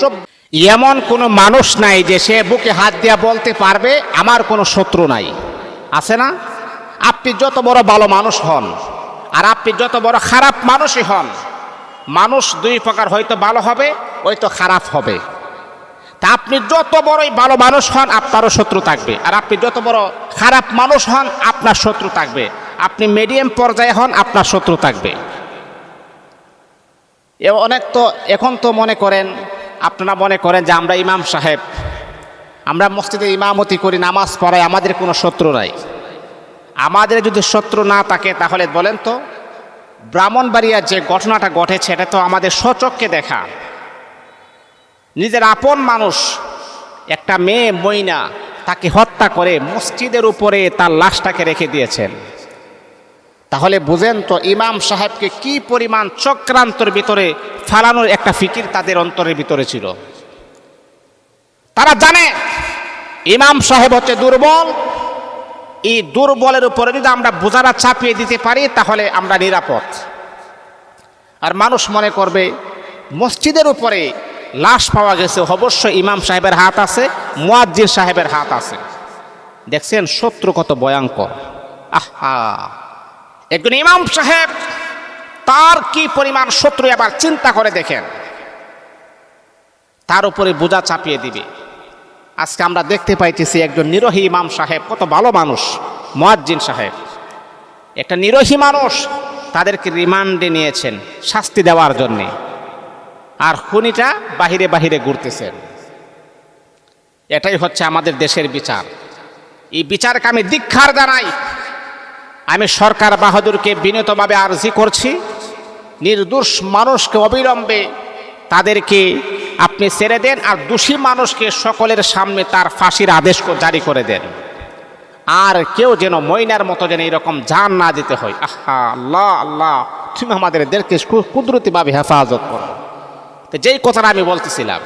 চব- এমন কোনো মানুষ নাই যে সে বুকে হাত দিয়া বলতে পারবে, আমার কোনো শত্রু নাই। আছে না? আপনি যত বড় ভালো মানুষ হন, আর আপনি যত বড় খারাপ মানুষই হন, মানুষ দুই প্রকার, হয়তো ভালো হবে, হয়তো খারাপ হবে। তা আপনি যত বড়ই ভালো মানুষ হন, আপনারও শত্রু থাকবে। আর আপনি যত বড় খারাপ মানুষ হন, আপনার শত্রু থাকবে। আপনি মিডিয়াম পর্যায়ে হন, আপনার শত্রু থাকবে। অনেক তো এখন তো মনে করেন আপনারা মনে করেন যে আমরা ইমাম সাহেব। আমরা মসজিদে ইমামতি করি, নামাজ পড়াই, আমাদের কোনো শত্রু নাই। আমাদের যদি শত্রু না থাকে, তাহলে বলেন তো ব্রাহ্মণবাড়িয়ার যে ঘটনাটা ঘটেছে, এটা তো আমাদের সচককে দেখা। নিজের আপন মানুষ, একটা মেয়ে মইনা, তাকে হত্যা করে মসজিদের উপরে তার লাশটাকে রেখে দিয়েছেন। তাহলে বুঝেন তো ইমাম সাহেবকে কি পরিমাণ চক্রান্তর ভিতরে ফালানোর একটা ফিকির তাদের অন্তরের ভিতরে ছিল? তারা জানে ইমাম সাহেব হচ্ছে দুর্বল। এই দুর্বলের উপরে যদি আমরা বোঝারা চাপিয়ে দিতে পারি, তাহলে আমরা নিরাপদ। আর মানুষ মনে করবে, মসজিদের উপরে লাশ পাওয়া গেছে অবশ্যই ইমাম সাহেবের হাত আছে মুয়াজ্জির সাহেবের হাত আছে। দেখছেন শত্রু কত ভয়ঙ্কর। আহা! একজন ইমাম সাহেব, তার কি পরিমাণ শত্রু আবার চিন্তা করে দেখেন। তার উপরে বোঝা চাপিয়ে দিবে। আজকে আমরা দেখতে পাইতেছি একজন নিরোহী ইমাম সাহেব, কত ভালো মানুষ, মোয়াজ্জিন সাহেব। একটা নিরোহী মানুষ তাদেরকে রিমান্ডে নিয়েছেন শাস্তি দেওয়ার জন্যে। আর খুনিটা বাহিরে বাহিরে ঘুরতেছেন। এটাই হচ্ছে আমাদের দেশের বিচার। এই বিচারকে আমি দীক্ষার জানাই। আমি সরকার বাহাদুরকে বিনীতভাবে আর্জি করছি। নির্দোষ মানুষকে অবিলম্বে তাদেরকে আপনি ছেড়ে দেন আর দোষী মানুষকে সকলের সামনে তার ফাঁসির আদেশ জারি করে দেন। আর কেউ যেন ময়নার মতো যেন এরকম জান না দিতে হয়। আহা, আল্লাহ আল্লাহ, তুমি আমাদের দেরকে কুদরতিভাবে হেফাজত করো। তো যেই কথাটা আমি বলতেছিলাম,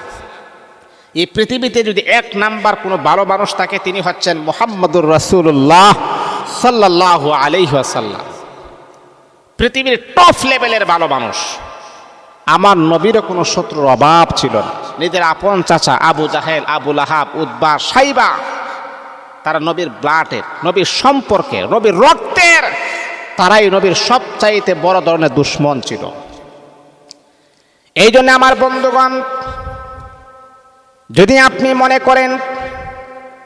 এই পৃথিবীতে যদি এক নাম্বার কোনো ভালো মানুষ থাকে, তিনি হচ্ছেন মোহাম্মদুর রসুল্লাহ সাল্লাহ আলাইহাসাল্লাম পৃথিবীর টপ লেভেলের ভালো মানুষ। আমার নবীরও কোনো শত্রুর অভাব ছিল না। নিজের আপন চাচা আবু জাহেল, আবু লাহাব উদ্বা সাইবা, তারা নবীর ব্লাডের, নবীর সম্পর্কে, নবীর রক্তের, তারাই নবীর সবচাইতে বড় ধরনের দুশ্মন ছিল। এই জন্য আমার বন্ধুগণ, যদি আপনি মনে করেন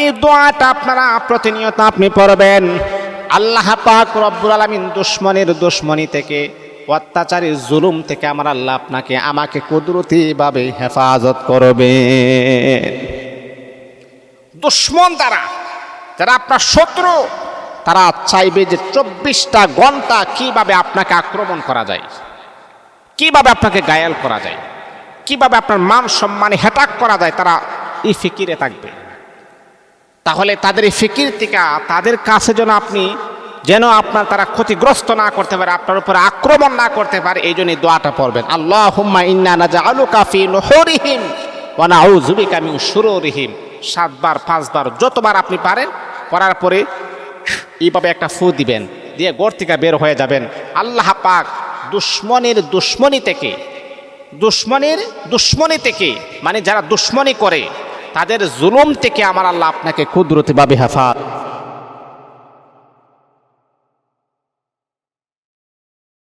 এই দোয়াটা আপনারা প্রতিনিয়ত আপনি পড়বেন। আল্লাহ পাক রব্বুল আলামিন দুশ্মনের দুশ্মনী থেকে অত্যাচারী জুলুম থেকে আমার আল্লাহ আপনাকে, আমাকে কুদরতিভাবে হেফাজত করবেন। দুশ্মন দ্বারা যারা আপনার শত্রু, তারা চাইবে যে চব্বিশটা ঘণ্টা কীভাবে আপনাকে আক্রমণ করা যায়, কীভাবে আপনাকে গায়াল করা যায়, কীভাবে আপনার মান সম্মানে হেটাক করা যায়, তারা এই ফিকিরে থাকবে। তাহলে তাদের এই ফিকির থেকে তাদের কাছে যেন আপনি যেন আপনার তারা ক্ষতিগ্রস্ত না করতে পারে, আপনার উপরে আক্রমণ না করতে পারে, এই জন্যই দোয়াটা পড়বেন। আল্লাহ হুম্মা ইন্না নাজা আলু কাফি নহরিহিম ওয়ানা আউজুবিকা মিন শুরুরিহিম। সাতবার, পাঁচবার, যতবার আপনি পারেন পড়ার পরে এইভাবে একটা ফু দিবেন, দিয়ে গোর থেকে বের হয়ে যাবেন। আল্লাহ পাক দুশ্মনের দুশ্মনী থেকে, দুশ্মনের দুশ্মনী থেকে মানে যারা দুশ্মনী করে তাদের জুলুম থেকে আমার আল্লাহ আপনাকে কুদরতিভাবে হেফাজত